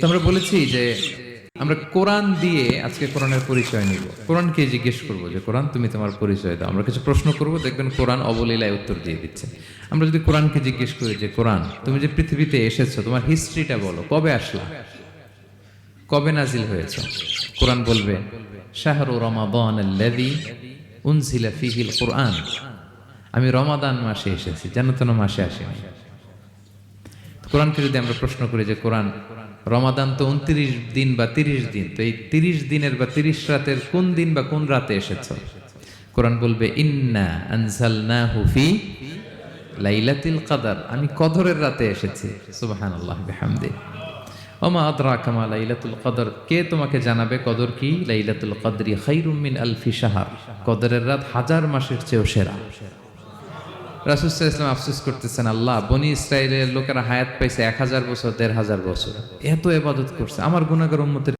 তো আমরা বলেছি যে আমরা কোরআন দিয়ে আজকে কোরআনের পরিচয় নিব। কোরআনকে জিজ্ঞেস করব যে, কোরআন, তুমি তোমার পরিচয় দাও। আমরা কিছু প্রশ্ন করব, দেখবেন কোরআন অবলীলায় উত্তর দিয়ে দিচ্ছে। আমরা যদি কোরআনকে জিজ্ঞেস করি যে, কোরআন, তুমি যে পৃথিবীতে এসেছ, তোমার হিস্ট্রিটা বলো, কবে আসলা? কবে নাজিল হয়েছ? কোরআন বলবে, শাহরু রমাদান আল্লাযী উনজিলা ফীহিল কোরআন। আমি রমাদান মাসে এসেছি জানো তো না মাসে আসিনি। কোরআনকে যদি আমরা প্রশ্ন করি যে, কোরআন রমাদান তো উনত্রিশ দিন বা তিরিশ দিন, তো এই তিরিশ দিনের বা তিরিশ রাতের কোন দিন বা কোন রাতে এসেছ? কোরআন বলবে, ইন্না আনজালনাহু ফি লাইলাতুল কদর। আমি কদরের রাতে এসেছি। সুবহানাল্লাহ, বিহামদি। ওমা আদরা কামা লাইলাতুল কদর। কে তোমাকে জানাবে কদর কি? লাইলাতুল কদরি খাইরুম মিন আলফি শাহর। কদরের রাত হাজার মাসের চেয়েও সেরা। রাসুসাহ আফসুস করতেছেন, আল্লাহ, বনি ইসরায়েলের লোকেরা হায়াত পাইছে এক হাজার বছর, দেড় হাজার বছর। এত এবাদত করছে। আমার গুণাগার উম্মতের